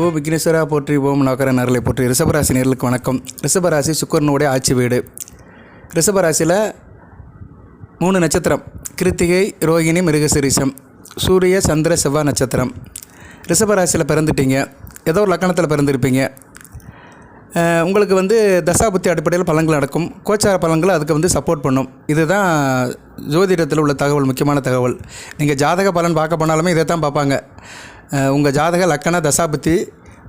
ஓ விக்னேஸ்வரா போற்றி ஓம் நகர நரலை போற்றி. ரிஷபராசி நேர்களுக்கு வணக்கம். ரிஷபராசி சுக்கரனுடைய ஆட்சி வீடு. ரிஷபராசியில் மூணு நட்சத்திரம். கிருத்திகை ரோகிணி மிருகசிரீசம் சூரிய சந்திர செவ்வாய் நட்சத்திரம். ரிஷபராசியில் பிறந்துட்டீங்க. ஏதோ ஒரு லக்கணத்தில் பிறந்திருப்பீங்க. உங்களுக்கு வந்து தசாபுத்தி அடிப்படையில் பலன்கள் நடக்கும். கோச்சார பலன்கள் அதுக்கு வந்து சப்போர்ட் பண்ணும். இதுதான் ஜோதிடத்தில் உள்ள தகவல் முக்கியமான தகவல். நீங்கள் ஜாதக பலன் பார்க்க போனாலுமே இதை தான் பார்ப்பாங்க. உங்கள் ஜாதக லக்கண தசாபுத்தி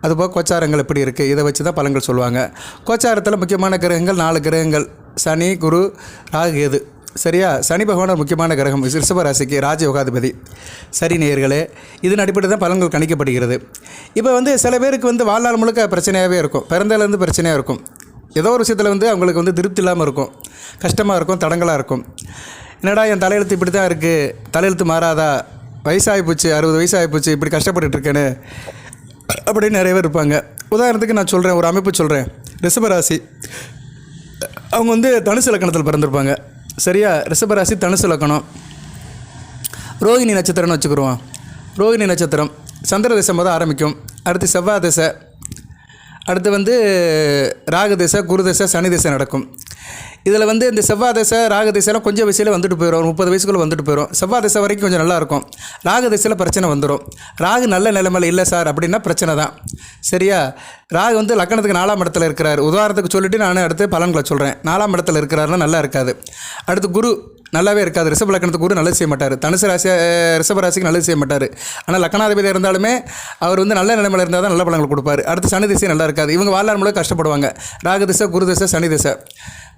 அதுபோக கோச்சாரங்கள் எப்படி இருக்குது இதை வச்சு தான் பலன்கள் சொல்லுவாங்க. கோச்சாரத்தில் முக்கியமான கிரகங்கள் நாலு கிரகங்கள். சனி குரு ராகு கேது. சரியா? சனி பகவான முக்கியமான கிரகம் ரிஷப ராசிக்கு ராஜயோகாதிபதி. சரி நேயர்களே இதன் அடிப்படையில் தான் பலன்கள் கணிக்கப்படுகிறது. இப்போ வந்து சில பேருக்கு வந்து வாழ்நாள் முழுக்க பிரச்சனையாகவே இருக்கும். பிறந்தலேருந்து பிரச்சனையாக இருக்கும். ஏதோ ஒரு விஷயத்தில் வந்து அவங்களுக்கு வந்து திருப்தி இல்லாமல் இருக்கும். கஷ்டமாக இருக்கும் தடங்களாக இருக்கும். என்னடா என் தலையெழுத்து இப்படி தான் இருக்குது தலையெழுத்து மாறாதா? வயசாகி போச்சு அறுபது வயசாகி போச்சு இப்படி கஷ்டப்பட்டுட்டு இருக்கேன்னு அப்படின்னு நிறைய பேர் இருப்பாங்க. உதாரணத்துக்கு நான் சொல்கிறேன் ஒரு அமைப்பு சொல்கிறேன் ரிஷபராசி. அவங்க வந்து தனுசு லக்கணத்தில் பிறந்திருப்பாங்க. சரியா? ரிஷபராசி தனுசு லக்கணம் ரோகிணி நட்சத்திரம்னு வச்சுக்கிடுவோம். ரோகிணி நட்சத்திரம். சந்திர திசை ஆரம்பிக்கும். அடுத்து செவ்வாய் திசை. அடுத்து வந்து ராகு திசை குரு திசை சனி திசை நடக்கும். இதில் வந்து இந்த செவ்வாய் திசை கொஞ்சம் வயசில் வந்துட்டு போயிடும் ஒரு முப்பது வயசுக்குள்ளே வந்துட்டு போயிடும் செவ்வாய் திசை வரைக்கும் கொஞ்சம் நல்லாயிருக்கும். ராகதிசையில் திசையில் பிரச்சனை வந்துடும் ராகு நல்ல நிலைமையில் இல்லை சார் அப்படின்னா பிரச்சனை தான். சரியா? ராகு வந்து லக்கணத்துக்கு நாலாம் இடத்துல இருக்கிறார். உதாரணத்துக்கு சொல்லிவிட்டு நான் அடுத்து பலன்களை சொல்கிறேன் நாலாம் இடத்துல இருக்கிறாருன்னா நல்லா இருக்காது. அடுத்து குரு நல்லாவே இருக்காது. ரிஷப லக்கணத்துக்கு குரு நல்லது செய்ய மாட்டார். தனுசு ராசி ரிஷப ராசிக்கு நல்லது செய்ய மாட்டார். ஆனால் லக்கணாதிபதி இருந்தாலுமே அவர் வந்து நல்ல நிலைமையில் இருந்தால் தான் நல்ல பலன்கள் கொடுப்பார். அடுத்து சனி திசை நல்லா இருக்காது. இவங்க வாழ்நாள் முழுக்க கஷ்டப்படுவாங்க. ராகு திசை குரு திசை சனி திசை.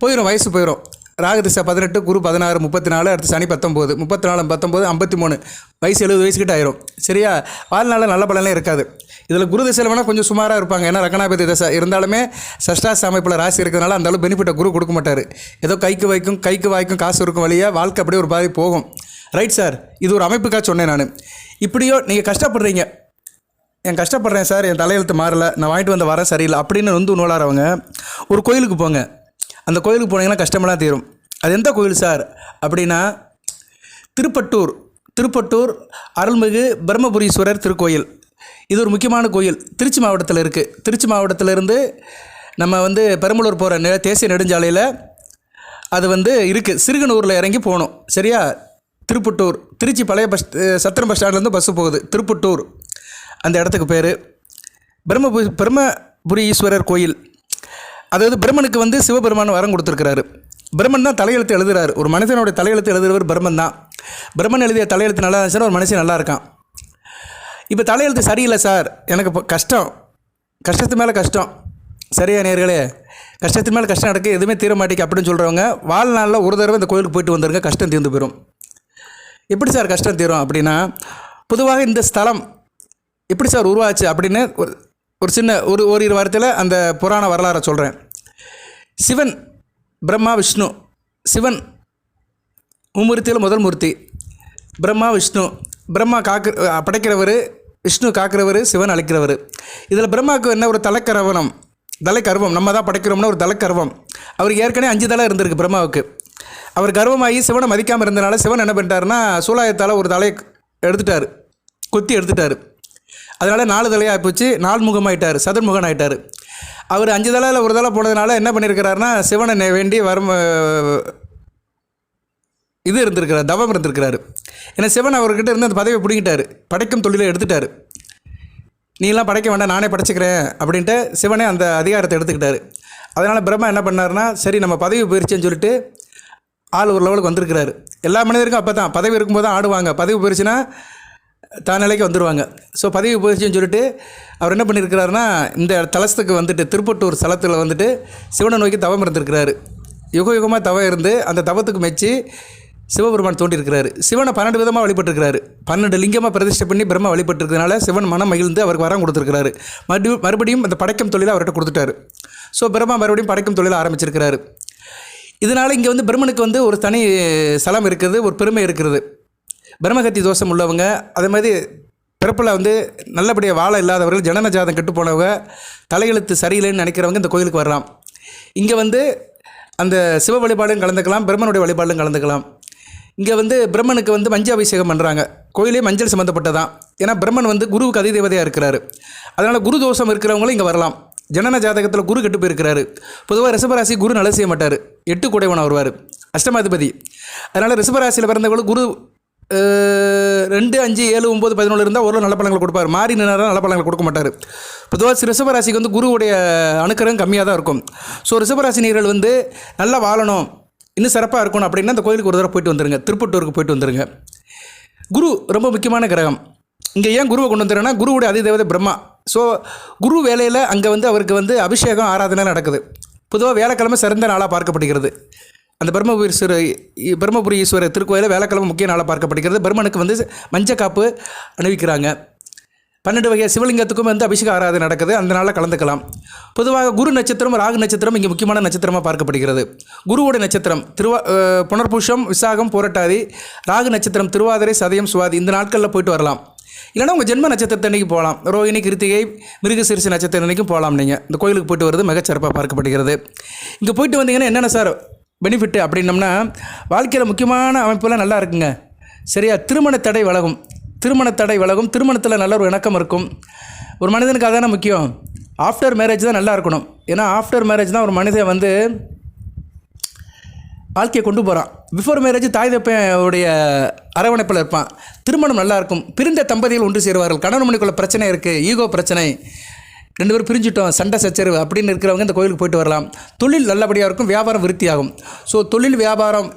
போயிடும் வயசு போயிடும் ராகு திசை பதினெட்டு குரு பதினாறு முப்பத்தி நாலு அடுத்து சனி பத்தொம்போது முப்பத்தி நாலு பத்தொம்போது ஐம்பத்தி மூணு வயசு எழுபது வயசுக்கிட்ட ஆயிரும். சரியா? வாழ்நாளில் நல்ல பலனே இருக்காது. இதில் குரு திசையில் வேணால் கொஞ்சம் சுமாராக இருப்பாங்க. ஏன்னா ரகணாபதி தசை. இருந்தாலுமே சஷ்டாச அமைப்பில் ராசி இருக்கிறதுனால அந்த அளவு பெனிஃபிட்டை குரு கொடுக்க மாட்டார். ஏதோ கைக்கு வைக்கும் கைக்கு வாய்க்கும் காசு இருக்கும் வழியாக வாழ்க்கை அப்படியே ஒரு பாதி போகும். ரைட் சார் இது ஒரு அமைப்புக்காக சொன்னேன் நான். இப்படியோ நீங்கள் கஷ்டப்படுறீங்க. என் கஷ்டப்படுறேன் சார் என் தலையெழுத்து மாறலை. நான் வாங்கிட்டு வந்த வரேன் சரியில்லை. அப்படின்னு வந்து நூலாரவங்க ஒரு கோயிலுக்கு போங்க. அந்த கோயிலுக்கு போனீங்கன்னா கஷ்டமெல்லாம் தீரும். அது எந்த கோயில் சார்? அப்படின்னா திருப்பட்டூர். திருப்பட்டூர் அருள்மிகு பிரம்மபுரீஸ்வரர் திருக்கோயில். இது ஒரு முக்கியமான கோயில். திருச்சி மாவட்டத்தில் இருக்குது திருச்சி மாவட்டத்திலேருந்து நம்ம வந்து பெரம்பலூர் போகிற நெ தேசிய நெடுஞ்சாலையில் அது வந்து இருக்குது சிறுகனூரில் இறங்கி போகணும். சரியா? திருப்பட்டூர். திருச்சி பழைய பஸ் சத்திரம் பஸ் ஸ்டாண்ட்லேருந்து பஸ்ஸு போகுது. திருப்பட்டூர். அந்த இடத்துக்கு பேர். பிரம்மபு பிரம்மபுரி ஈஸ்வரர் கோயில். அதாவது பிரம்மனுக்கு வந்து சிவபெருமான் வரம் கொடுத்துருக்கிறாரு. பிரம்மன் தான் தலையெழுத்து எழுதுறாரு. ஒரு மனுஷனுடைய தலையெழுத்து எழுதுறவர் பிரம்மன் தான். பிரம்மன் எழுதிய தலையெழுத்து நல்லா இருந்துச்சுன்னா ஒரு மனுஷன் நல்லா இருக்கான். இப்போ தலையெழுத்து சரியில்லை சார். எனக்கு இப்போ கஷ்டம். கஷ்டத்து மேலே கஷ்டம். சரியா நேர்களே? கஷ்டத்து மேலே கஷ்டம் நடக்க எதுவுமே தீர மாட்டேங்க அப்படின்னு சொல்கிறவங்க வாழ்நாளில் ஒரு தடவை இந்த கோயிலுக்கு போயிட்டு வந்துருங்க கஷ்டம் தீர்ந்து போயிடும் எப்படி சார் கஷ்டம் தீரும் அப்படின்னா பொதுவாக இந்த ஸ்தலம் எப்படி சார் உருவாச்சு அப்படின்னு ஒரு சின்ன ஒரு ஓரிரு வாரத்தில் அந்த புராண வரலாறை சொல்கிறேன் சிவன் பிரம்மா விஷ்ணு. சிவன் மும்மூர்த்தியில் முதல் மூர்த்தி. பிரம்மா விஷ்ணு. பிரம்மா காக்கு படைக்கிறவர் விஷ்ணு காக்கிறவர் சிவன் அழைக்கிறவர். இதில் பிரம்மாவுக்கு என்ன ஒரு தலைக்கரவணம்? தலைக்கர்வம். நம்ம தான் படைக்கிறோம்னா ஒரு தலைக்கர்வம். அவருக்கு ஏற்கனவே அஞ்சு தலை இருந்திருக்கு பிரம்மாவுக்கு. அவர் கர்வமாகி சிவனை மதிக்காமல் இருந்தனால சிவன் என்ன பண்ணிட்டாருன்னா சூலாயத்தால் ஒரு தலையை எடுத்துட்டார். கொத்தி எடுத்துட்டார். அதனால் நாலு தலையாக போச்சு. நால்முகமாயிட்டார் சதுர்முகன் ஆயிட்டார் அவர் அஞ்சு தலையில் ஒரு தலை போனதுனால என்ன பண்ணியிருக்கிறாருன்னா சிவனை வேண்டி வரும் இது இருந்திருக்கிறார் தவம் இருந்திருக்கிறாரு. ஏன்னா சிவன் அவர்கிட்ட இருந்து அந்த பதவியை பிடிக்கிட்டார் படைக்கும் தொழிலை எடுத்துட்டாரு. நீலாம் படைக்க வேண்டாம் நானே படைச்சிக்கிறேன் அப்படின்ட்டு சிவனே அந்த அதிகாரத்தை எடுத்துக்கிட்டார். அதனால் பிரம்மா என்ன பண்ணாருன்னா சரி நம்ம பதவி போயிருச்சுன்னு சொல்லிட்டு ஆள் ஒரு லெவலுக்கு வந்திருக்கிறாரு. எல்லா மனிதருக்கும் அப்போ தான் பதவி இருக்கும்போது தான் ஆடுவாங்க. பதவி போயிருச்சுன்னா தான் நிலைக்கு வந்துடுவாங்க ஸோ பதவி போயிருச்சுன்னு சொல்லிட்டு அவர் என்ன பண்ணியிருக்கிறாருன்னா இந்த தலசத்துக்கு வந்துட்டு திருப்பட்டூர் ஸ்தலத்தில் வந்துட்டு சிவனை நோக்கி தவம் இருந்திருக்கிறாரு. யுக யுகமாக தவம் இருந்து அந்த தவத்துக்கு மெச்சு சிவபெருமான் தோண்டியிருக்கிறாரு. சிவனை பன்னெண்டு விதமாக வழிபட்டிருக்கிறாரு. பன்னெண்டு லிங்கமாக பிரதிஷ்டை பண்ணி பிரம்மா வழிபட்டிருக்கிறதுனால சிவன் மனம் மகிழ்ந்து அவருக்கு வரம் கொடுத்துருக்கிறாரு. மறுபடியும் மறுபடியும் அந்த படைக்கும் தொழிலை அவர்கிட்ட கொடுத்துட்டாரு. ஸோ பிரம்மா மறுபடியும் படைக்கும் தொழிலை ஆரம்பிச்சிருக்கிறாரு. இதனால் இங்கே வந்து பிரம்மனுக்கு வந்து ஒரு தனி ஸ்தலம் இருக்குது ஒரு பெருமை இருக்கிறது பிரம்மகத்தி தோஷம் உள்ளவங்க அதே மாதிரி பிறப்பில் வந்து நல்லபடியாக வாழ இல்லாதவர்கள் ஜனன ஜாதம் கெட்டு போனவங்க தலையெழுத்து சரியில்லைன்னு நினைக்கிறவங்க இந்த கோயிலுக்கு வரலாம். இங்கே வந்து அந்த சிவ வழிபாடும் கலந்துக்கலாம் பிரம்மனுடைய வழிபாடும் கலந்துக்கலாம். இங்கே வந்து பிரம்மனுக்கு வந்து மஞ்சள் அபிஷேகம் பண்ணுறாங்க கோயிலே மஞ்சள் சம்மந்தப்பட்டதான் ஏன்னா பிரம்மன் வந்து குருவுக்கு அதிதேவதையாக இருக்கிறாரு. அதனால் குரு தோஷம் இருக்கிறவங்களும் இங்கே வரலாம். ஜனன ஜாதகத்தில் குரு கெட்டு போயிருக்கிறாரு. பொதுவாக ரிஷபராசி குரு நல்ல செய்ய மாட்டார். எட்டு குடைவனாக வருவார். அஷ்டமாதிபதி. அதனால் ரிஷபராசியில் பிறந்தவங்களும் குரு ரெண்டு அஞ்சு ஏழு ஒம்பது பதினொன்று இருந்தால் ஒரு நல்ல பழங்கள் கொடுப்பார். மாறி நின்றால் நல்ல பழங்களை கொடுக்க மாட்டார். பொதுவாக ரிஷபராசிக்கு வந்து குருவுடைய அணுக்கரம் கம்மியாக தான் இருக்கும் ஸோ ரிஷபராசினியர்கள் வந்து நல்லா வாழணும். இன்னும் சிறப்பாக இருக்கணும் அப்படின்னா அந்த கோயிலுக்கு ஒரு தடவை போயிட்டு வந்துருங்க. திருப்பட்டூருக்கு போயிட்டு வந்துருங்க. குரு ரொம்ப முக்கியமான கிரகம். இங்கே ஏன் குருவை கொண்டு வந்துடுறேன்னா குருவுடைய அதிதேவதை பிரம்மா. ஸோ குரு வேலையில் அங்கே வந்து அவருக்கு வந்து அபிஷேகம் ஆராதனை நடக்குது. பொதுவாக வேலைக்கிழமை சிறந்த நாளாக பார்க்கப்படுகிறது. அந்த பிரம்மபுரீஸ்வர பிரம்மபுரீஸ்வரர் திருக்கோயிலில் வேலைக்கிழமை முக்கிய நாளாக பார்க்கப்படுகிறது. பிரம்மனுக்கு வந்து மஞ்சக்காப்பு அணிவிக்கிறாங்க. பன்னெண்டு வகை சிவலிங்கத்துக்கும் வந்து அபிஷேக ஆராதனை நடக்குது. அந்த நாளில் கலந்துக்கலாம். பொதுவாக குரு நட்சத்திரம் ராகு நட்சத்திரம் இங்கே முக்கியமான நட்சத்திரமாக பார்க்கப்படுகிறது. குருவோட நட்சத்திரம் திருவா புனர்பூஷம் விசாகம் போராட்டாதி ராகு நட்சத்திரம் திருவாதிரை சதயம் சுவாதி இந்த நாட்களில் போயிட்டு வரலாம். இல்லைன்னா உங்கள் ஜென்ம நட்சத்திரத்தை அன்றைக்கி போகலாம். ரோகிணி கிருத்திகை மிருகசீரிச நட்சத்திரம் அன்றைக்கும் போகலாம் நீங்கள் இந்த கோயிலுக்கு போயிட்டு வருது மிகச்சிறப்பாக பார்க்கப்படுகிறது. இங்கே போயிட்டு வந்தீங்கன்னா என்னென்ன சார் பெனிஃபிட்டு அப்படின்னம்னா வாழ்க்கையில் முக்கியமான அமைப்புலாம் நல்லா இருக்குங்க. சரியா? திருமண தடை விலகும் திருமண தடை விலகும் திருமணத்தில் நல்ல ஒரு இணக்கம் இருக்கும். ஒரு மனிதனுக்கு அதான முக்கியம்? ஆஃப்டர் மேரேஜ் தான் நல்லா இருக்கணும். ஏன்னா ஆஃப்டர் மேரேஜ் தான் ஒரு மனிதன் வந்து வாழ்க்கையை கொண்டு போகிறான் பிஃபோர் மேரேஜ் தாய் தப்பையுடைய அரவணைப்பில் இருப்பான். திருமணம் நல்லாயிருக்கும் பிரிந்த தம்பதிகள் ஒன்று சேருவார்கள். கணவன் மணிக்குள்ள பிரச்சனை இருக்குது ஈகோ பிரச்சனை. ரெண்டு பேரும் பிரிஞ்சுட்டோம் சண்டை சச்சரவு அப்படின்னு இருக்கிறவங்க இந்த கோயிலுக்கு போயிட்டு வரலாம். தொழில் நல்லபடியாக இருக்கும் வியாபாரம் விருத்தியாகும். ஸோ தொழில் வியாபாரம்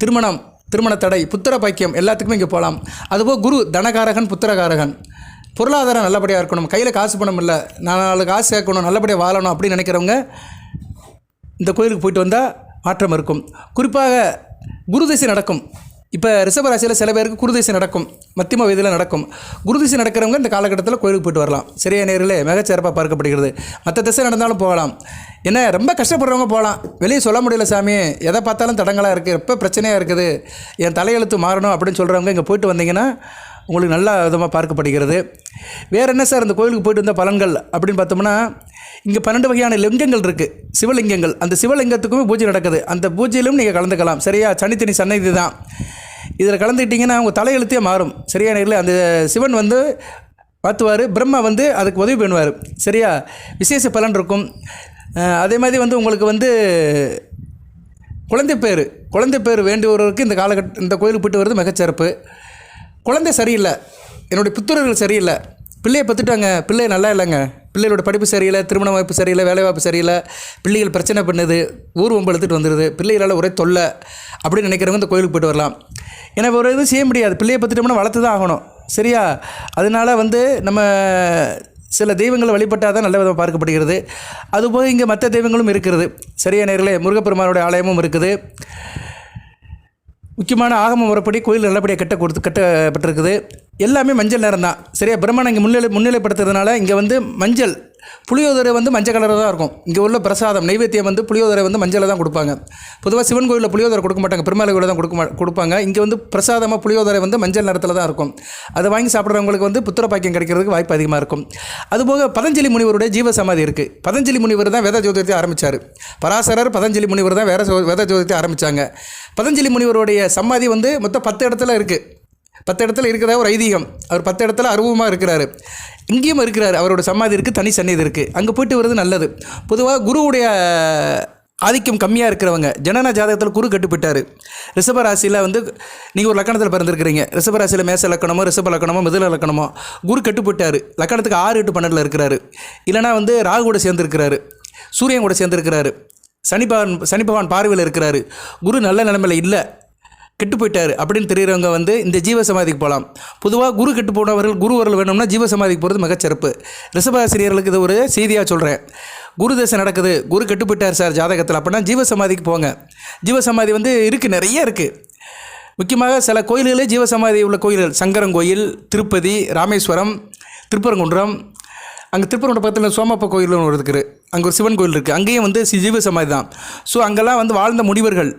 திருமணம் திருமண தடை புத்திர பாக்கியம் எல்லாத்துக்குமே இங்கே போகலாம் அதுபோல் குரு தனகாரகன் புத்திரகாரகன். பொருளாதாரம் நல்லபடியாக இருக்கணும். கையில் காசு பணம் இல்லை. நாலு காசு சேர்க்கணும் நல்லபடியாக வாழணும் அப்படின்னு நினைக்கிறவங்க இந்த கோயிலுக்கு போயிட்டு வந்தால் மாற்றம் இருக்கும். குறிப்பாக குரு தசை நடக்கும். இப்போ ரிஷபராசியில் சில பேருக்கு குருதிசை நடக்கும் மத்தியம வயதில் நடக்கும். குருதிசை நடக்கிறவங்க இந்த காலகட்டத்தில் கோயிலுக்கு போயிட்டு வரலாம். சரியா நேரில் மிகச்சிறப்பாக பார்க்கப்படுகிறது. மற்ற திசை நடந்தாலும் போகலாம். என்ன ரொம்ப கஷ்டப்படுறவங்க போகலாம். வெளியே சொல்ல முடியல சாமி. எதை பார்த்தாலும் தடங்களாக இருக்குது எப்போ பிரச்சனையாக இருக்குது? என் தலையெழுத்து மாறணும் அப்படின்னு சொல்கிறவங்க இங்கே போயிட்டு வந்தீங்கன்னா உங்களுக்கு நல்ல விதமாக பார்க்கப்படுகிறது. வேறு என்ன சார் இந்த கோயிலுக்கு போயிட்டு வந்த பலன்கள் அப்படின்னு பார்த்தோம்னா இங்கே பன்னெண்டு வகையான லிங்கங்கள் இருக்குது சிவலிங்கங்கள். அந்த சிவலிங்கத்துக்குமே பூஜை நடக்குது. அந்த பூஜையிலும் நீங்கள் கலந்துக்கலாம். சரியா? சனித்தனி சன்னதி தான் இதில் கலந்துக்கிட்டிங்கன்னா உங்கள் தலையெழுத்தே மாறும். சரியா நேரில் அந்த சிவன் வந்து மாற்றுவார் பிரம்மா வந்து அதுக்கு உதவி பண்ணுவார். சரியா? விசேஷ பலன் இருக்கும். அதே மாதிரி வந்து உங்களுக்கு வந்து குழந்தை பேர். குழந்தை பேர் வேண்டியவர்களுக்கு இந்த காலகட்ட இந்த கோயிலுக்கு போயிட்டு வர்றது மிகச்சிறப்பு. குழந்தை சரியில்லை. என்னுடைய புத்திரர்கள் சரியில்லை. பிள்ளையை பத்துட்டாங்க பிள்ளை நல்லா இல்லைங்க. பிள்ளைகளோட படிப்பு சரியில்லை திருமண வாய்ப்பு சரியில்லை வேலை வாய்ப்பு சரியில்லை பிள்ளைகள் பிரச்சனை பண்ணுது ஊர் ஒம்பு எடுத்துகிட்டு வந்துடுது பிள்ளைகளால் ஒரே தொல்லை அப்படின்னு நினைக்கிறவங்க இந்த கோயிலுக்கு போயிட்டு வரலாம். ஏன்னா ஒரு எதுவும் செய்ய முடியாது. பிள்ளையை பார்த்துட்டோம்னா வளர்த்து தான் ஆகணும். சரியா? அதனால வந்து நம்ம சில தெய்வங்களை வழிபட்டால் தான் நல்ல விதமாக பார்க்கப்படுகிறது. அதுபோக இங்கே மற்ற தெய்வங்களும் இருக்கிறது. சரியா நேரிலே முருகப்பெருமானுடைய ஆலயமும் இருக்குது. முக்கியமான ஆகம முறைப்படி கோயில் நல்லபடியாக கட்ட கொடுத்து கட்டப்பட்டிருக்குது. எல்லாமே மஞ்சள் நிறம் தான் சரியா? பிரம்மனை இங்கே முன்னிலை முன்னிலைப்படுத்துறதுனால இங்கே வந்து மஞ்சள் புளியோதரை வந்து மஞ்சள் கலராக தான் இருக்கும். இங்கே உள்ள பிரசாதம் நைவேத்தியம் வந்து புளியோதரை வந்து மஞ்சளில் தான் கொடுப்பாங்க. பொதுவாக சிவன் கோயிலில் புளியோதரை கொடுக்க மாட்டாங்க பெருமாள் கோயிலில் தான் கொடுக்க கொடுப்பாங்க. இங்கே வந்து பிரசாதமாக புளியோதரை வந்து மஞ்சள் நிறத்தில் தான் இருக்கும். அதை வாங்கி சாப்பிட்றவங்களுக்கு வந்து புத்திர பாக்கியம் கிடைக்கிறதுக்கு வாய்ப்பு அதிகமாக இருக்கும். அதுபோக பதஞ்சலி முனிவருடைய ஜீவ சமாதி இருக்குது பதஞ்சலி முனிவர் தான் வேத ஜோதிடத்தை ஆரம்பித்தார் பராசரர் பதஞ்சலி முனிவர் தான் வேற வேத ஜோதிடத்தை ஆரம்பித்தாங்க பதஞ்சலி முனிவருடைய சமாதி வந்து மொத்தம் பத்து இடத்துல இருக்குது பத்து இடத்துல இருக்கிறதா ஒரு ஐதீகம். அவர் பத்து இடத்துல அருவமாக இருக்கிறாரு. இங்கேயும் இருக்கிறார். அவரோட சமாதி இருக்குது தனி சன்னிதி இருக்குது அங்கே போயிட்டு வர்றது நல்லது. பொதுவாக குருவுடைய ஆதிக்கம் கம்மியாக இருக்கிறவங்க ஜனன ஜாதகத்தில் குரு கட்டுப்பட்டார். ரிஷப ராசியில் வந்து நீங்கள் ஒரு லக்கணத்தில் பிறந்திருக்கிறீங்க. ரிஷப ராசியில் மேச லக்கணமோ ரிஷப லக்கணமோ மிதுல லக்கணமோ குரு கட்டுப்பட்டார். லக்கணத்துக்கு ஆறு எட்டு பன்னெண்டில் இருக்கிறாரு. இல்லைனா வந்து ராகு கூட சேர்ந்துருக்கிறாரு. சூரியன் கூட சேர்ந்துருக்கிறாரு. சனி பகவான் சனி பகவான் பார்வையில் இருக்கிறாரு. குரு நல்ல நிலைமையில் இல்லை. கெட்டு போயிட்டார் அப்படின்னு தெரிகிறவங்க வந்து இந்த ஜீவ சமாதிக்கு போகலாம் பொதுவாக குரு கெட்டு போனவர்கள் குருவர்கள் வேணும்னா ஜீவ சமாதிக்கு போகிறது மிகச்சிறப்பு ரிஷபாசிரியர்களுக்கு இது ஒரு செய்தியாக சொல்கிறேன் குரு தசை நடக்குது குரு கெட்டு போயிட்டார் சார் ஜாதகத்தில் அப்படின்னா ஜீவ சமாதிக்கு போங்க. ஜீவ சமாதி வந்து இருக்குது நிறைய இருக்குது முக்கியமாக சில கோயில்களே ஜீவசமாதி உள்ள கோயில்கள். சங்கரங்கோயில் திருப்பதி ராமேஸ்வரம் திருப்பரங்குன்றம். அங்கே திருப்பரங்குன்ற பக்கத்தில் சோமப்ப கோயில்னு ஒரு இருக்குது அங்கே ஒரு சிவன் கோயில் இருக்குது அங்கேயும் வந்து ஜீவசமாதி ஜீவ சமாதி தான். ஸோ அங்கெல்லாம் வந்து வாழ்ந்த முனிவர்கள்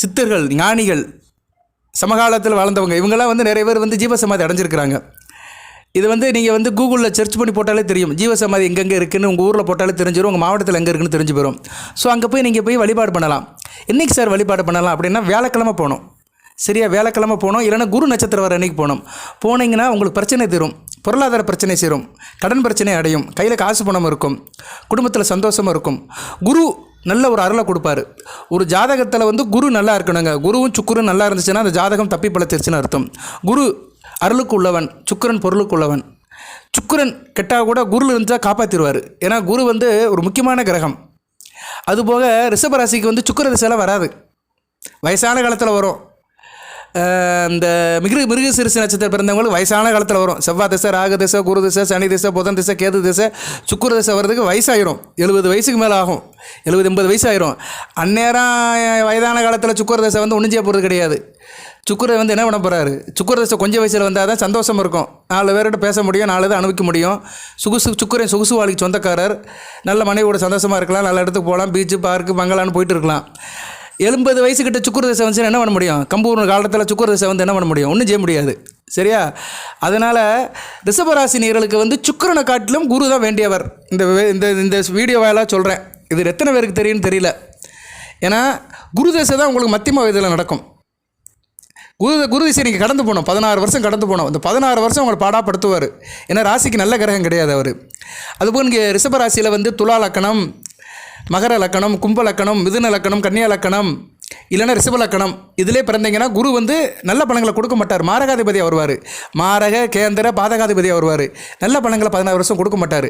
சித்தர்கள் ஞானிகள் சமகாலத்தில் வாழ்ந்தவங்க இவங்கெல்லாம் வந்து நிறைய பேர் வந்து ஜீவசமாதி அடைஞ்சிருக்கிறாங்க. இது வந்து நீங்கள் வந்து கூகுளில் சர்ச் பண்ணி போட்டாலே தெரியும். ஜீவசமாதி எங்கெங்கே இருக்குதுன்னு உங்கள் ஊரில் போட்டாலே தெரிஞ்சிடும் உங்கள் மாவட்டத்தில் எங்கே இருக்குன்னு தெரிஞ்சு போயிடும் ஸோ அங்கே போய் நீங்கள் போய் வழிபாடு பண்ணலாம். என்றைக்கு சார் வழிபாடு பண்ணலாம் அப்படின்னா வேலைக்கிழமை போகணும். சரியா வேலைக்கிழமை போகணும். இல்லைன்னா குரு நட்சத்திரம் வர அன்னைக்கு போகணும். போனீங்கன்னா உங்களுக்கு பிரச்சனை தீரும். பொருளாதார பிரச்சனை சேரும். கடன் பிரச்சனை அடையும். கையில் காசு பணம் இருக்கும். குடும்பத்தில் சந்தோஷமாக இருக்கும். குரு நல்ல ஒரு அருளை கொடுப்பாரு. ஒரு ஜாதகத்தில் வந்து குரு நல்லா இருக்கணுங்க. குருவும் சுக்குரும் நல்லா இருந்துச்சுன்னா அந்த ஜாதகம் தப்பி பழத்திருச்சுன்னு அர்த்தம். குரு அருளுக்கு உள்ளவன் சுக்கிரன் பொருளுக்கு உள்ளவன் சுக்கிரன் கெட்டால் கூட குரு இருந்தால் காப்பாற்றிடுவார் ஏன்னா குரு வந்து ஒரு முக்கியமான கிரகம். அதுபோக ரிஷபராசிக்கு வந்து சுக்கர திசையில் வராது. வயசான காலத்தில் வரும். இந்த மிருக மிருக சிறுசு நட்சத்திரம் பிறந்தவங்களுக்கு வயசான காலத்தில் வரும். செவ்வாய் திசை ராக திசை குரு திசை சனி திசை புதன் திசை கேது திசை சுக்குர திசை வர்றதுக்கு வயசாயிரும். எழுபது வயசுக்கு மேலே ஆகும். எழுபது எண்பது வயசு அந்நேரம் வயதான காலத்தில் சுக்குர திசை வந்து ஒன்றும் போகிறது கிடையாது. சுக்குரை வந்து என்ன பண்ண போகிறாரு சுக்குர திசை கொஞ்சம் வயசில் வந்தால் தான் சந்தோஷம் இருக்கும். நாலு பேர்கிட்ட பேச முடியும் நாலு தான் அனுபவிக்க முடியும். சுகுசு சுக்குரன் சொகுசு வாழ்க்கை சொந்தக்காரர். நல்ல மனைவியோட சந்தோஷமாக இருக்கலாம். நல்ல இடத்துக்கு போகலாம். பீச்சு பார்க்கு பங்களான்னு போயிட்டு இருக்கலாம். எண்பது வயசுக்கிட்ட சுக்குரு தசை வந்துச்சுன்னா என்ன பண்ண முடியும்? கம்பூர் காலத்தில் சுக்குரு தசை வந்து என்ன பண்ண முடியும்? ஒன்றும் செய்ய முடியாது. சரியா? அதனால் ரிஷபராசி நேர்களுக்கு வந்து சுக்கரனை காட்டிலும் குரு தான் வேண்டியவர். இந்த வே- இந்த இந்த வீடியோவாயெல்லாம் சொல்கிறேன் இது எத்தனை பேருக்கு தெரியும்னு தெரியல. ஏன்னா குரு தசை தான் உங்களுக்கு மத்தியம வயதில் நடக்கும். குரு குரு திசை நீங்கள் கடந்து போனோம் பதினாறு வருஷம் கடந்து போனோம் இந்த பதினாறு வருஷம் உங்களை பாடாப்படுத்துவார். ஏன்னா ராசிக்கு நல்ல கிரகம் கிடையாது அவர். அதுபோல் இங்கே ரிஷப ராசியில் வந்து துலா லக்கணம் மகர லக்கணம் கும்ப லக்கணம் மிதுன லக்கணம் கன்னியா லக்கணம் இல்லைன்னா ரிஷப லக்கணம். இதிலே பிறந்தீங்கன்னா குரு வந்து நல்ல பழங்களை கொடுக்க மாட்டார். மாரகாதிபதியாக வருவார் மாரக கேந்திர பாதகாதிபதியாக வருவார் நல்ல பழங்களை பதினாறு வருஷம் கொடுக்க மாட்டார்.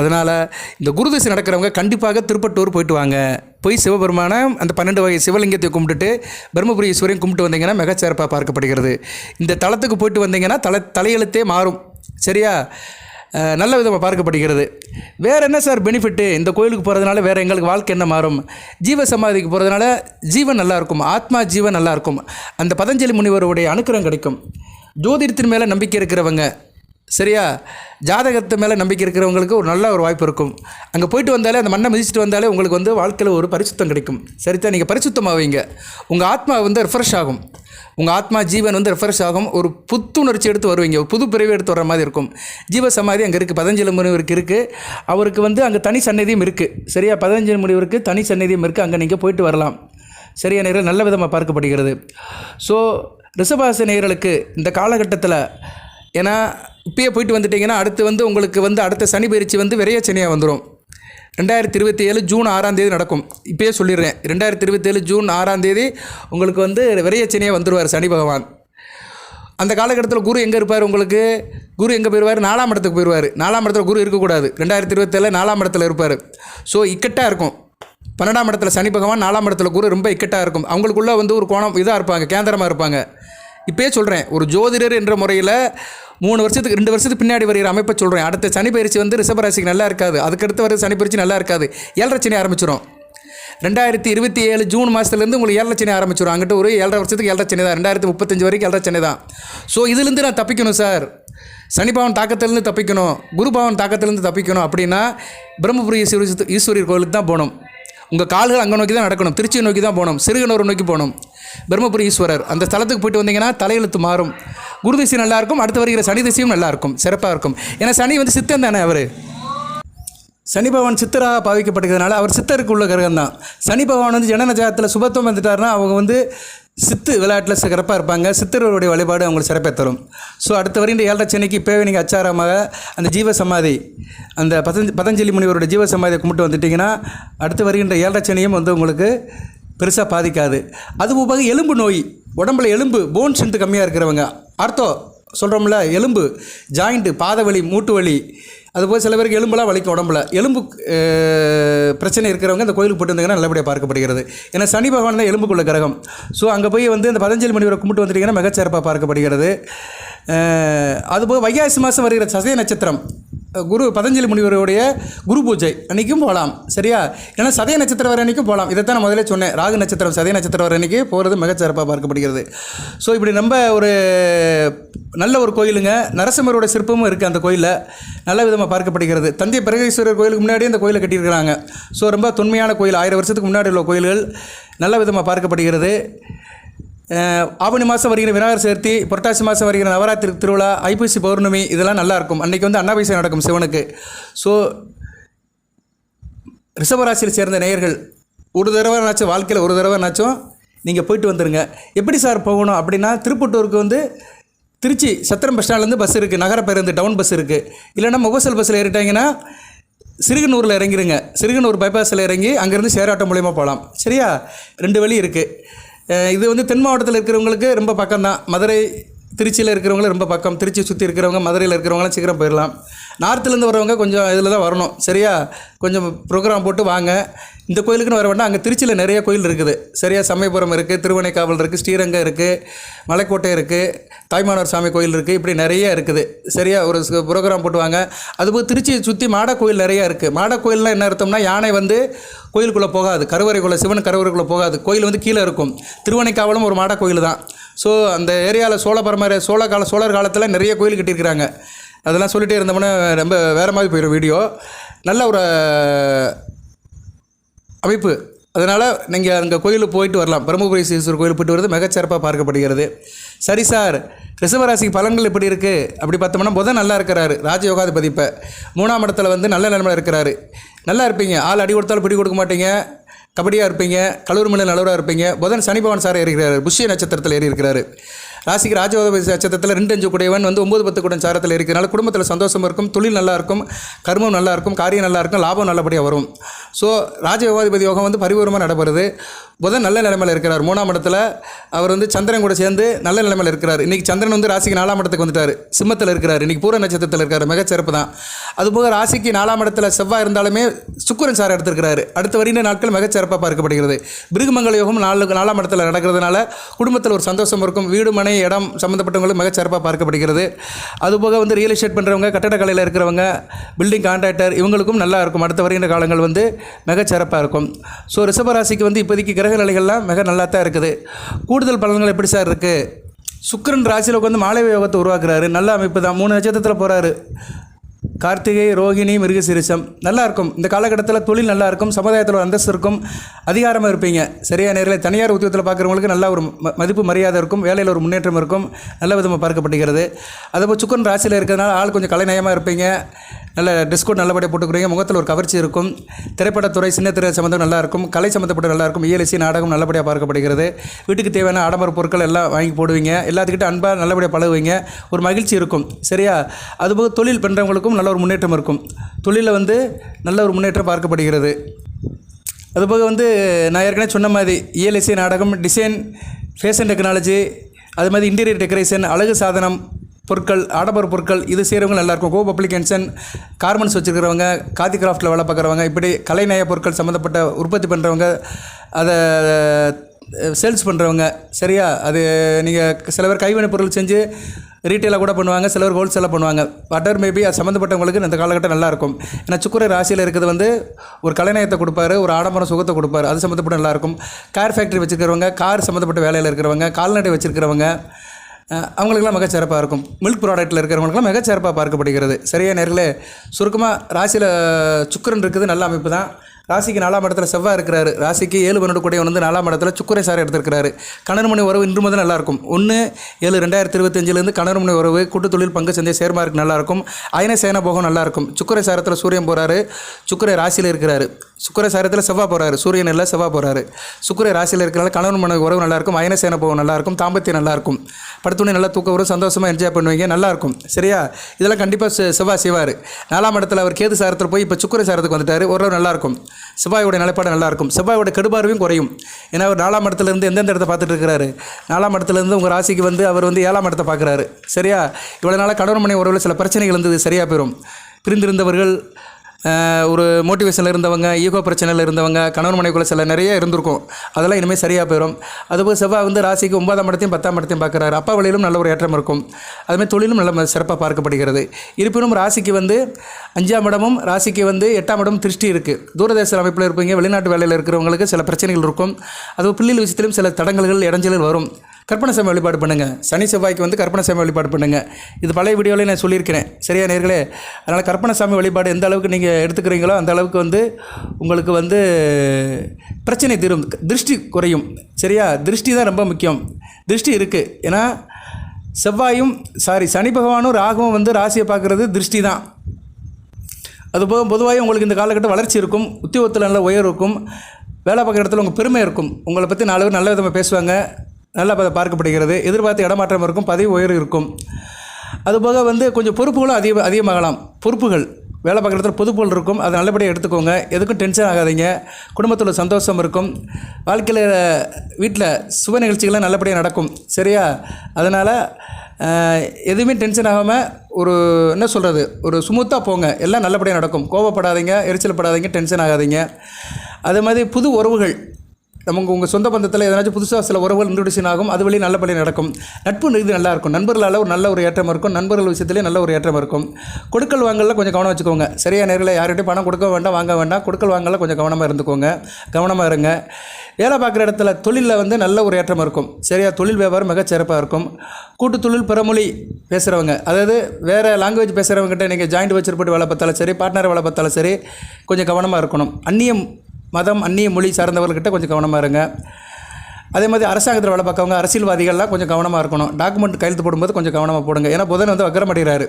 அதனால் இந்த குரு திசை நடக்கிறவங்க கண்டிப்பாக திருப்பட்டூர் போயிட்டு வாங்க. போய் சிவபெருமான அந்த பன்னெண்டு வகை சிவலிங்கத்தை கும்பிட்டுட்டு பிரம்மபுரி ஈஸ்வரையும் கும்பிட்டு வந்தீங்கன்னா மிகச்சிறப்பாக பார்க்கப்படுகிறது. இந்த தளத்துக்கு போயிட்டு வந்தீங்கன்னா தலை தலையெழுத்தே மாறும். சரியா? நல்ல விதமாக பார்க்கப்படுகிறது. வேறு என்ன சார் பெனிஃபிட்டு இந்த கோயிலுக்கு போகிறதுனால வேறு எங்களுக்கு வாழ்க்கை என்ன மாறும்? ஜீவ சமாதிக்கு போகிறதுனால ஜீவன் நல்லாயிருக்கும் ஆத்மா ஜீவன் நல்லாயிருக்கும் அந்த பதஞ்சலி முனிவருடைய அனுக்கிரம் கிடைக்கும். ஜோதிடத்தின் மேலே நம்பிக்கை இருக்கிறவங்க சரியா? ஜாதகத்து மேலே நம்பிக்கை இருக்கிறவங்களுக்கு ஒரு நல்ல ஒரு வாய்ப்பு இருக்கும். அங்கே போயிட்டு வந்தாலே அந்த மண்ணை மிதிச்சிட்டு வந்தாலே உங்களுக்கு வந்து வாழ்க்கையில் ஒரு பரிசுத்தம் கிடைக்கும். சரிதான் நீங்கள் பரிசுத்தமாவீங்க. உங்கள் ஆத்மா வந்து ரிஃப்ரெஷ் ஆகும். உங்கள் ஆத்மா ஜீவன் வந்து ரெஃப்ரெஷ் ஆகும். ஒரு புத்துணர்ச்சி எடுத்து வருவீங்க. ஒரு புது பிறவி எடுத்து வர மாதிரி இருக்கும். ஜீவ சமாதி அங்கே இருக்குது பதஞ்சலி முனிவருக்கு இருக்குது அவருக்கு வந்து அங்கே தனி சந்நிதியும் இருக்குது சரியா? பதஞ்சலி முனிவருக்கு தனி சன்னதியும் இருக்குது அங்கே நீங்கள் போயிட்டு வரலாம். சரியா? நேரில் நல்ல விதமாக பார்க்கப்படுகிறது. ஸோ ரிஷபாச நேர்களுக்கு இந்த காலகட்டத்தில் ஏன்னா இப்பயே போயிட்டு வந்துட்டிங்கன்னா அடுத்து வந்து உங்களுக்கு வந்து அடுத்த சனி பயிற்சி வந்து விரைய சனியாக வந்துடும் ரெண்டாயிரத்தி இருபத்தி ஏழு ஜூன் ஆறாம் தேதி நடக்கும். இப்போயே சொல்லிடுறேன். ரெண்டாயிரத்தி இருபத்தேழு ஜூன் ஆறாம் தேதி உங்களுக்கு வந்து விரையச்சனையாக வந்துடுவார் சனி பகவான். அந்த காலகட்டத்தில் குரு எங்கே இருப்பார் உங்களுக்கு? குரு எங்கே போயிடுவார் நாலாம் இடத்துக்கு போயிடுவார் நாலாம் இடத்துல குரு இருக்கக்கூடாது. ரெண்டாயிரத்தி இருபத்தேழு நாலாம் இடத்துல இருப்பார். ஸோ இக்கட்டாக இருக்கும். பன்னெண்டாம் இடத்துல சனி பகவான் நாலாம் இடத்துல குரு ரொம்ப இக்கட்டாக இருக்கும். அவங்களுக்குள்ள வந்து ஒரு கோணம் இதாக இருப்பாங்க கேந்திரமாக இருப்பாங்க. இப்பயே சொல்கிறேன் ஒரு ஜோதிடர் என்ற முறையில் மூணு வருஷத்துக்கு ரெண்டு வருஷத்துக்கு பின்னாடி வருகிற அமைப்பை சொல்கிறேன் அடுத்த சனி பயிற்சி வந்து ரிஷபராசிக்கு நல்லா இருக்காது. அதுக்கடுத்து வர சனி பயிற்சி நல்லா இருக்காது. ஏழரை சனி ஆரம்பிச்சிடும் ரெண்டாயிரத்தி இருபத்தி ஏழு ஜூன் மாதத்துலேருந்து உங்களுக்கு ஏழரை சனி ஆரம்பிச்சிடும் அங்கிட்ட ஒரு ஏழரை வருஷத்துக்கு ஏழரை சனி தான். ரெண்டாயிரத்தி முப்பத்தஞ்சு வரைக்கும் ஏழரை சனி தான். ஸோ இதுலேருந்து நான் தப்பிக்கணும் சார் சனிபாவன் தாக்கத்திலேருந்து தப்பிக்கணும். குருபாவன் தாக்கத்திலேருந்து தப்பிக்கணும் அப்படின்னா பிரம்மபுரி ஈஸ்வரி ஈஸ்வரியர் கோயிலுக்கு தான் போகணும். உங்கள் கால்கள் அங்கே நோக்கி தான் நடக்கணும். திருச்சியை நோக்கி தான் போகணும். சிறுகனூர் நோக்கி போகணும். பிரம்மபுரி ஈஸ்வரர் அந்த ஸ்தலத்துக்கு போயிட்டு வந்தீங்கன்னா தலையெழுத்து மாறும். குரு திசை நல்லா இருக்கும் அடுத்து வருகிற சனி திசையும் நல்லா இருக்கும் சிறப்பாக இருக்கும். ஏன்னா சனி வந்து சித்தம் தானே அவர்? சனி பகவான் சித்தராக பாவிக்கப்படுகிறதுனால அவர் சித்தருக்கு உள்ள கிரகம் தான். சனி பகவான் வந்து ஜனநஜாகத்தில் சுபத்துவம் வந்துட்டாருன்னா அவங்க வந்து சித்து விளையாட்டில் சிறப்பாக இருப்பாங்க. சித்தர்களுடைய வழிபாடு அவங்களுக்கு சிறப்பை தரும். ஸோ அடுத்த வருகின்ற ஏழரை சென்னைக்கு இப்போவே நீங்கள் அச்சாரமாக அந்த ஜீவ சமாதி அந்த பதஞ்ச பதஞ்சலி முனிவருடைய ஜீவசமாதியை கும்பிட்டு வந்துட்டிங்கன்னா அடுத்து வருகின்ற ஏழரை சென்னையும் வந்து உங்களுக்கு பெருசாக பாதிக்காது. அது போக எலும்பு நோய். உடம்புல எலும்பு போன் ஸ்ட்ரென்த்து கம்மியாக இருக்கிறவங்க. அர்த்தம் சொல்கிறோம்ல எலும்பு ஜாயிண்ட்டு பாத வலி மூட்டு வலி அதுபோல் சில பேருக்கு எலும்பெல்லாம் வலிக்கும் உடம்புல. எலும்பு பிரச்சனை இருக்கிறவங்க அந்த கோயிலுக்கு போட்டு வந்தீங்கன்னா நல்லபடியாக பார்க்கப்படுகிறது. ஏன்னா சனி பகவான் தான் எலும்புக்குள்ள கிரகம். ஸோ அங்கே போய் வந்து இந்த பதஞ்சலி முனிவரை கும்பிட்டு வந்துட்டிங்கன்னா மிகச்சிறப்பாக பார்க்கப்படுகிறது. அதுபோக வைகாசி மாதம் வருகிற சதய நட்சத்திரம் குரு பதஞ்சலி முனிவருடைய குரு பூஜை அன்றைக்கும் போகலாம். சரியா? ஏன்னா சதய நட்சத்திரம் வர அன்றைக்கும் போகலாம். இதைத்தான் நான் முதல்ல சொன்னேன். ராகு நட்சத்திரம் சதய நட்சத்திரம் வர அன்றைக்கி போகிறது மிகச்சிறப்பாக பார்க்கப்படுகிறது. ஸோ இப்படி நம்ம ஒரு நல்ல ஒரு கோயிலுங்க. நரசிம்மரோட சிற்பமும் இருக்குது அந்த கோயிலில். நல்ல விதமாக பார்க்கப்படுகிறது. தந்தை பிரகதீஸ்வரர் கோயிலுக்கு முன்னாடியே இந்த கோயிலை கட்டியிருக்கிறாங்க. ஸோ ரொம்ப தொன்மையான கோயில். ஆயிரம் வருஷத்துக்கு முன்னாடி உள்ள கோயில்கள் நல்ல விதமாக பார்க்கப்படுகிறது. ஆவணி மாதம் வருகிற விநாயகர் சதுர்த்தி புரட்டாசி மாதம் வருகிற நவராத்திரி திருவிழா ஐப்பசி பௌர்ணமி இதெல்லாம் நல்லாயிருக்கும் அன்றைக்கி வந்து அன்னாபிஷேகம் நடக்கும் சிவனுக்கு. ஸோ ரிஷபராசியில் சேர்ந்த நேயர்கள் ஒரு தடவைனாச்சும் வாழ்க்கையில் ஒரு தடவைனாச்சும் நீங்கள் போயிட்டு வந்துடுங்க எப்படி சார் போகணும் அப்படின்னா திருப்பட்டூருக்கு வந்து திருச்சி சத்திரம் பஸ் ஸ்டாண்ட்லேருந்து பஸ் இருக்குது நகர பேருந்து டவுன் பஸ் இருக்குது இல்லைன்னா முகசல் பஸ்ஸில் ஏறிட்டாங்கன்னா சிறுகனூரில் இறங்கிருங்க. சிறுகனூர் பைபாஸில் இறங்கி அங்கேருந்து சேராட்டம் மூலியமாக போகலாம். சரியா? ரெண்டு வழி இருக்குது இது வந்து தென் மாவட்டத்தில் இருக்கிறவங்களுக்கு ரொம்ப பக்கம்தான். மதுரை திருச்சியில் இருக்கிறவங்களும் ரொம்ப பக்கம். திருச்சி சுற்றி இருக்கிறவங்க மதுரையில் இருக்கிறவங்களாம் சீக்கிரம் போயிடலாம் நார்த்துலேருந்து வரவங்க கொஞ்சம் இதில் தான் வரணும். சரியா? கொஞ்சம் ப்ரோக்ராம் போட்டு வாங்க. இந்த கோயிலுக்குன்னு வர வேண்டாம். அங்கே திருச்சியில் நிறைய கோயில் இருக்குது. சரியா? சமயபுரம் இருக்குது திருவனைக்காவல் இருக்குது ஸ்ரீரங்கம் இருக்குது மலைக்கோட்டை இருக்குது தாய்மானவர் சாமி கோயில் இருக்குது இப்படி நிறைய இருக்குது. சரியா? ஒரு ப்ரோக்ராம் போட்டு வாங்க. அதுபோல் திருச்சியை சுற்றி மாட கோயில் நிறையா இருக்குது மாட கோயில்லாம் என்ன அர்த்தம்னா யானை வந்து கோயிலுக்குள்ளே போகாது. கருவறைக்குள்ளே சிவன் கருவறைக்குள்ளே போகாது. கோயில் வந்து கீழே இருக்கும். திருவனைக்காவலும் ஒரு மாட கோயில் தான் ஸோ அந்த ஏரியாவில் சோழ பரம்பரை சோழ கால சோழர் காலத்தில் நிறைய கோயில் கட்டியிருக்கிறாங்க. அதெல்லாம் சொல்லிகிட்டே இருந்தோம்னா ரொம்ப வேறு மாதிரி போயிடும் வீடியோ. நல்ல ஒரு அமைப்பு. அதனால் நீங்கள் அங்கே கோயிலுக்கு போயிட்டு வரலாம். பிரம்மபுரி ஈஸ்வரர் கோயில் போயிட்டு வரது மிகச்சிறப்பாக பார்க்கப்படுகிறது. சரி சார் ரிசவராசிக்கு பலன்கள் எப்படி இருக்குது அப்படி பார்த்தோம்னா புதன் நல்லா இருக்கிறாரு. ராஜயோகாதிபதி இப்போ. மூணாம் இடத்துல வந்து நல்ல நிலைமையில் இருக்கிறாரு. நல்லா இருப்பீங்க. ஆள் அடி கொடுத்தாலும் பிடி கொடுக்க மாட்டீங்க. கபடியாக இருப்பீங்க. கலூர் மலை நல்லவராக இருப்பீங்க. புதன் சனி பவன் சார் ஏறிக்கிறாரு. புஷ்ய நட்சத்திரத்தில் ஏறி இருக்கிறாரு ராசிக்கு ராஜோதபதி நட்சத்திரத்தில் ரெண்டு அஞ்சு கூடையவன் வந்து ஒம்பது பத்து கூட சாரத்தில் இருக்கிறனால குடும்பத்தில் சந்தோஷம் இருக்கும் தொழில் நல்லா இருக்கும் கர்மம் நல்லா இருக்கும் காரியம் நல்லா இருக்கும் லாபம் நல்லபடியாக வரும். ஸோ ராஜயோகாதிபதி யோகம் வந்து பரிபூர்வமாக நடைபெறுது. புதன் நல்ல நிலைமையில் இருக்கிறார். மூணாம் இடத்துல அவர் வந்து சந்திரன் கூட சேர்ந்து நல்ல நிலைமையில் இருக்கிறார். இன்றைக்கி சந்திரன் வந்து ராசிக்கு நாலாம் இடத்துக்கு வந்துட்டார். சிம்மத்தில் இருக்கிறார். இன்றைக்கி பூர நட்சத்திரத்தில் இருக்கார். மிகச்சிறப்பு தான். அதுபோக ராசிக்கு நாலாம் இடத்துல செவ்வாய் இருந்தாலுமே சுக்கிரன் சார் எடுத்திருக்கிறாரு. அடுத்த வருகிற நாட்கள் மிகச்சிறப்பாக பார்க்கப்படுகிறது. பிருகுமங்கல யோகம் நாலு நாலாம் இடத்துல நடக்கிறதுனால குடும்பத்தில் ஒரு சந்தோஷம் இருக்கும். வீடு மனை இடம் சம்மந்தப்பட்டவங்களும் மிகச்சிறப்பாக பார்க்கப்படுகிறது. அதுபோக வந்து ரியல் எஸ்டேட் பண்ணுறவங்க கட்டடக்கலையில் இருக்கிறவங்க பில்டிங் கான்ட்ராக்டர் இவங்களுக்கும் நல்லா இருக்கும். அடுத்த வருகின்ற காலங்கள் வந்து மிகச்சிறப்பாக இருக்கும். ஸோ ரிஷபராசிக்கு வந்து இப்போதைக்கு கிரக நிலைகள்லாம் மிக நல்லா தான் இருக்குது. கூடுதல் பலன்கள் எப்படி சார் இருக்குது சுக்கரன் ராசியில் உட்காந்து மாலை யோகத்தை உருவாக்குறாரு. நல்ல அமைப்பு தான். மூணு நட்சத்திரத்தில் போகிறாரு கார்த்திகை ரோகிணி மிருகசிரிசம். நல்லா இருக்கும் இந்த காலகட்டத்தில் தொழில் நல்லா இருக்கும் சமுதாயத்தில் ஒரு அந்தஸ்து இருக்கும். அதிகாரமாக இருப்பீங்க. சரியா நேரில் தனியார் உத்தியோகத்தில் பார்க்குறவங்களுக்கு நல்ல ஒரு ம- மதிப்பு மரியாதை இருக்கும். வேலையில் ஒரு முன்னேற்றம் இருக்கும். நல்ல விதமாக பார்க்கப்படுகிறது. அதுபோல் சுக்கன் ராசியில் இருக்கிறதுனால ஆள் கொஞ்சம் கலைநயமாக இருப்பீங்க. நல்ல டிஸ்கவுண்ட் நல்லபடியாக போட்டுக்கிறீங்க. முகத்தில் ஒரு கவர்ச்சி இருக்கும். திரைப்படத்துறை சின்னத்திரை சம்மந்தம் நல்லா இருக்கும் கலை சம்மந்தப்பட்ட நல்லா இருக்கும் நாடகம் நல்லபடியாக பார்க்கப்படுகிறது. வீட்டுக்கு தேவையான ஆடம்பர பொருட்கள் எல்லாம் வாங்கி போடுவீங்க. எல்லாத்துக்கிட்ட அன்பாக நல்லபடியாக பழகுவீங்க. ஒரு மகிழ்ச்சி இருக்கும். சரியா? அதுபோக தொழில் பண்ணுறவங்களுக்கும் நல்ல நல்ல ஒரு முன்னேற்றம் இருக்கும். தொழிலில் வந்து நல்ல ஒரு முன்னேற்றம் பார்க்கப்படுகிறது. அதுபோக வந்து நான் ஏற்கனவே சொன்ன மாதிரி இயலிசை நாடகம் டிசைன் ஃபேஷன் டெக்னாலஜி அது மாதிரி இன்டீரியர் டெக்கரேஷன் அழகு சாதனம் பொருட்கள் ஆடம்பர பொருட்கள் இது செய்கிறவங்க நல்லாயிருக்கும். கோ பப்ளிகேஷன் கார்மெண்ட்ஸ் வச்சுருக்கிறவங்க காதி கிராஃப்ட்டில் வேலை பார்க்குறவங்க இப்படி கலைநய பொருட்கள் சம்மந்தப்பட்ட உற்பத்தி பண்ணுறவங்க அதை சேல்ஸ் பண்ணுறவங்க சரியா? அது நீங்கள் சில பேர் கைவினை பொருள் செஞ்சு ரீட்டெயிலாக கூட பண்ணுவாங்க சிலவர் ஹோல்சேலாக பண்ணுவாங்க. வாட்டர் மேபி அது சம்மந்தப்பட்டவங்களுக்கு இந்த காலகட்டம் நல்லாயிருக்கும் ஏன்னா சுக்கர ராசியில் இருக்கிறது வந்து ஒரு கலைநயத்தை கொடுப்பாரு ஒரு ஆடம்பரம் சுகத்தை கொடுப்பாரு. அது சம்மந்தப்பட்ட நல்லாயிருக்கும் கார் ஃபேக்ட்ரி வச்சுருக்கிறவங்க கார் சம்மந்தப்பட்ட வேலையில் இருக்கிறவங்க கால்நடை வச்சுருக்கிறவங்க அவங்களுக்குலாம் மிக மிகச்சிறப்பாக இருக்கும். மில்க் ப்ராடக்ட்டில் இருக்கிறவங்களுக்குலாம் மிகச்சிறப்பாக பார்க்கப்படுகிறது. சரியா நேர்களே? சுருக்கமாக ராசியில் சுக்கரன் இருக்குது நல்ல அமைப்பு தான். ராசிக்கு நாலாம் இடத்துல செவ்வாய் இருக்கிறாரு. ராசிக்கு ஏழு பன்னெண்டு கூட வந்து நாலாம் இடத்துல சுக்கரை சார் எடுத்திருக்கிறாரு. கணவன் உறவு இன்று முதல் நல்லாயிருக்கும். ஒன்று ஏழு ரெண்டாயிரத்தி இருபத்தஞ்சிலேருந்து கணவன் உறவு கூட்டு தொழில் பங்கு சந்தை சேர்மார்க்கு நல்லாயிருக்கும். அயன சேன போகம் நல்லாயிருக்கும். சுக்கரை சாரத்தில் சூரியன் போகிறாரு சுக்கரை ராசியில் இருக்கிறாரு. சுக்கர சாரத்தில் செவ்வாய் போகிறாரு சூரியன் இல்லை செவ்வாய் போகிறாரு சுக்கர ராசியில் இருக்கிறனால கணவன் மன உறவு நல்லாயிருக்கும். அயன சேன போகம் நல்லாயிருக்கும். தாம்பத்தியம் நல்லாயிருக்கும். படுத்துணி நல்லா தூக்க வரும். சந்தோஷமாக என்ஜாய் பண்ணுவீங்க. நல்லாயிருக்கும். சரியா? இதெல்லாம் கண்டிப்பாக செவ்வாய் செய்வார். நாலாம் இடத்துல அவர் கேது சாரத்தில் போய் இப்போ சுக்கர சாரத்துக்கு வந்துட்டார். ஓரளவு நல்லாயிருக்கும். செவ்வாயோட நிலைப்பாடு நல்லாயிருக்கும். செவ்வாயோட கெடுபார்வையும் குறையும். ஏன்னா அவர் நாலாம் இடத்துலேருந்து எந்தெந்த இடத்த பார்த்துட்டு இருக்கிறாரு நாலாம் இடத்துலேருந்து உங்கள் ராசிக்கு வந்து அவர் வந்து ஏழாம் இடத்த பார்க்குறாரு. சரியா? இவ்வளோ நாளாக கணவன் மனை உறவில் சில பிரச்சனைகள் இருந்தது சரியாக போயிடும் பிரிந்திருந்தவர்கள் ஒரு மோட்டிவேஷனில் இருந்தவங்க ஈகோ பிரச்சனையில் இருந்தவங்க கணவன் மனைவிக்குள்ள சில நிறைய இருந்திருக்கும். அதெல்லாம் இனிமேல் சரியாக போயிடும் அதுபோல் செவ்வாய் வந்து ராசிக்கு ஒன்பதாம் இடத்தையும் பத்தாம் இடத்தையும் பார்க்குறாரு. அப்பா வழியிலும் நல்ல ஒரு ஏற்றம் இருக்கும். அதுமாதிரி தொழிலும் நல்ல சிறப்பாக பார்க்கப்படுகிறது. இருப்பினும் ராசிக்கு வந்து அஞ்சாம் இடமும் ராசிக்கு வந்து எட்டாம் இடமும் திருஷ்டி இருக்குது தூரதேச அமைப்பில் இருப்பீங்க வெளிநாட்டு வேலையில் இருக்கிறவங்களுக்கு சில பிரச்சனைகள் இருக்கும். அது பிள்ளைகள் விஷயத்திலும் சில தடங்கல்கள் இடைஞ்சல்கள் வரும். கற்பனை சாமி வழிபாடு பண்ணுங்கள் சனி செவ்வாய்க்கு வந்து கற்பனை சாமி வழிபாடு பண்ணுங்கள் இது பழைய வீடியோவில் நான் சொல்லியிருக்கிறேன். சரியா நேர்களே? அதனால் கற்பனை சாமி வழிபாடு எந்த அளவுக்கு நீங்கள் எடுத்துக்கிறீங்களோ அந்த அளவுக்கு வந்து உங்களுக்கு வந்து பிரச்சனை தீரும். திருஷ்டி குறையும். சரியா? திருஷ்டி தான் ரொம்ப முக்கியம். திருஷ்டி இருக்குது ஏன்னா செவ்வாயும் சாரி சனி பகவானும் ராகவும் வந்து ராசியை பார்க்குறது திருஷ்டி தான். அதுபோக பொதுவாக உங்களுக்கு இந்த காலகட்டம் வளர்ச்சி இருக்கும். உத்தியோகத்தில் நல்ல உயர் இருக்கும். வேலை பார்க்குற இடத்துல உங்கள் பெருமை இருக்கும். உங்களை பற்றி நாலு பேர் நல்ல விதமாக பேசுவாங்க. நல்லா ப- பார்க்கப்படுகிறது. எதிர்பார்த்த இடமாற்றம் இருக்கும் பதவி உயர்வு இருக்கும். அதுபோக வந்து கொஞ்சம் பொறுப்புகளும் அதிக அதிகமாகலாம். பொறுப்புகள். வேலை பார்க்குற இடத்துல பொதுப்புகள் இருக்கும். அதை நல்லபடியாக எடுத்துக்கோங்க. எதுக்கும் டென்ஷன் ஆகாதீங்க. குடும்பத்தில் சந்தோஷம் இருக்கும். வாழ்க்கையில் வீட்டில் சுப நிகழ்ச்சிகள்லாம் நல்லபடியாக நடக்கும். சரியா? அதனால் எதுவுமே டென்ஷன் ஆகாமல் ஒரு என்ன சொல்கிறது ஒரு ஸ்மூத்தாக போங்க. எல்லாம் நல்லபடியாக நடக்கும். கோவப்படாதீங்க. எரிச்சல் படாதீங்க. டென்ஷன் ஆகாதீங்க. அதே மாதிரி புது உறவுகள். நமக்கு உங்கள் சொந்த பந்தத்தில் எதனாச்சும் புதுசாக சில உறவுகள் இன்ட்ரடியூஷன் ஆகும் அது வழி பள்ளி நடக்கும். நட்பு இது நல்லா இருக்கும். நண்பர்களால் ஒரு நல்ல ஒரு ஏற்றம் இருக்கும். நண்பர்கள் விஷயத்துலேயே நல்ல ஒரு ஏற்றம் இருக்கும். கொடுக்கல் வாங்கல கொஞ்சம் கவனம் வச்சுக்கோங்க. சரியாக நேரில் யார்கிட்டையும் பணம் கொடுக்க வேண்டாம் வாங்க வேண்டாம். கொடுக்கல் வாங்கலாம் கொஞ்சம் கவனமாக இருந்துக்கோங்க. கவனமாக இருங்க. வேலை பார்க்குற இடத்துல தொழிலில் வந்து நல்ல ஒரு ஏற்றம் இருக்கும். சரியா தொழில் வியாபாரம் மிக சிறப்பாக இருக்கும். கூட்டு தொழில் பிறமொழி பேசுகிறவங்க அதாவது வேறு லாங்குவேஜ் பேசுகிறவங்ககிட்ட நீங்கள் ஜாயிண்ட் வச்சுருப்பட்டு வேலை பார்த்தாலும் சரி பார்ட்னர் வேலை பார்த்தாலும் சரி கொஞ்சம் கவனமாக இருக்கணும். அந்நியம் மதம் அந்நிய மொழி சார்ந்தவர்கிட்ட கொஞ்சம் கவனமாக இருங்க. அதே மாதிரி அரசாங்கத்தில் வேலை பார்க்கவங்க அரசியல்வாதிகள்லாம் கொஞ்சம் கவனமாக இருக்கணும். டாக்குமெண்ட் கையெழுத்து போடும்போது கொஞ்சம் கவனமாக போடுங்க. ஏன்னா புதன் வந்து வக்கரமடைகிறாரு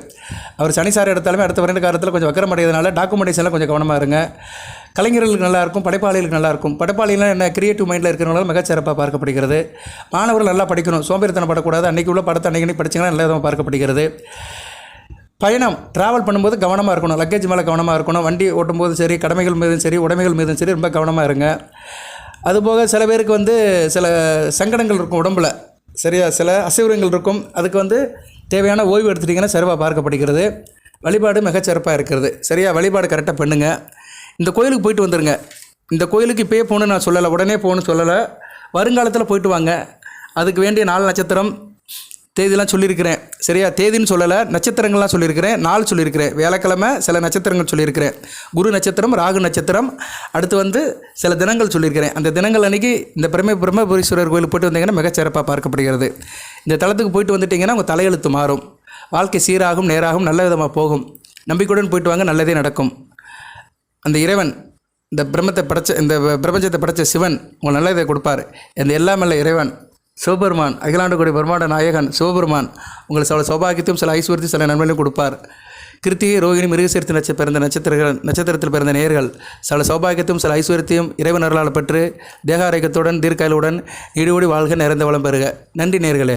அவர் சனிசார எடுத்தாலுமே அடுத்த வரண்டு காலத்தில் கொஞ்சம் வக்கரமடைகிறதுனால எல்லாம் கொஞ்சம் கவனமாக இருங்க. கலைஞர்களுக்கு நல்லாயிருக்கும் படைப்பாளிகளுக்கு நல்லாயிருக்கும் படைப்பாளிகள்லாம் என்ன கிரியேட்டிவ் மைண்டில் இருக்கிறவங்களால மிகச்சிறப்பாக பார்க்கப்படுகிறது. மாணவர்கள் நல்லா படிக்கணும். சோம்பேறித்தனம் படக்கூடாது அன்றைக்கி உள்ள படத்தை அன்றைக்கி படிச்சிங்கன்னா நல்ல விதமாக பார்க்கப்படுகிறது. பயணம் ட்ராவல் பண்ணும்போது கவனமாக இருக்கணும். லக்கேஜ் மேலே கவனமாக இருக்கணும். வண்டி ஓட்டும்போது சரி கடமைகள் மீதும் சரி உடைமைகள் மீதும் சரி ரொம்ப கவனமாக இருங்க. அதுபோக சில பேருக்கு வந்து சில சங்கடங்கள் இருக்கும் உடம்பில். சரியா? சில அசைவுரங்கள் இருக்கும். அதுக்கு வந்து தேவையான ஓய்வு எடுத்துட்டிங்கன்னா சிறப்பாக பார்க்கப்படுகிறது. வழிபாடு மிகச்சிறப்பாக இருக்கிறது. சரியா? வழிபாடு கரெக்டாக பண்ணுங்க. இந்த கோயிலுக்கு போயிட்டு வந்துருங்க. இந்த கோயிலுக்கு இப்போயே போகணுன்னு நான் சொல்லலை. உடனே போகணும்னு சொல்லலை. வருங்காலத்தில் போயிட்டு வாங்க. அதுக்கு வேண்டிய நாலு நட்சத்திரம் தேதிலாம் சொல்லியிருக்கிறேன். சரியா? தேதின்னு சொல்லலை நட்சத்திரங்கள்லாம் சொல்லியிருக்கிறேன் நாள் சொல்லியிருக்கிறேன். வியாழக்கிழமை சில நட்சத்திரங்கள் சொல்லியிருக்கிறேன். குரு நட்சத்திரம் ராகு நட்சத்திரம். அடுத்து வந்து சில தினங்கள் சொல்லியிருக்கிறேன். அந்த தினங்கள் அன்றைக்கி இந்த பிரம்ம பிரம்மபுரீஸ்வரர் கோயிலுக்கு போயிட்டு வந்தீங்கன்னா மிகச்சிறப்பாக பார்க்கப்படுகிறது. இந்த தளத்துக்கு போயிட்டு வந்துட்டிங்கன்னா உங்கள் தலையெழுத்து மாறும். வாழ்க்கை சீராகும் நேராகும் நல்ல விதமாக போகும். நம்பிக்கையுடன் போயிட்டு வாங்க நல்லதே நடக்கும். அந்த இறைவன் இந்த பிரம்மத்தை படைச்ச இந்த பிரபஞ்சத்தை படைச்ச சிவன் உங்களுக்கு நல்லதை கொடுப்பார். இந்த எல்லாமே இறைவன். சிவபெருமான் அகிலாண்டு கோடி பிரம்மாண்ட நாயகன் சிவபெருமான் உங்களுக்கு சில சௌபாகியத்தையும் சில ஐஸ்வர்யத்தையும் சில நன்மைகளையும் கொடுப்பார். கிருத்திகை ரோகிணி மிருகசீர்த்தி நட்ச பிறந்த நட்சத்திரங்கள் நட்சத்திரத்தில் பிறந்த நேர்கள் சில சௌபாகியத்தையும் சில ஐஸ்வர்யத்தையும் இறைவன் அருளால் பெற்று தேகாரோக்கியத்துடன் தீர்க்காயலுடன் ஈடுபடி வாழ்க நிறைந்த வளம் பெறுக. நன்றி நேர்களே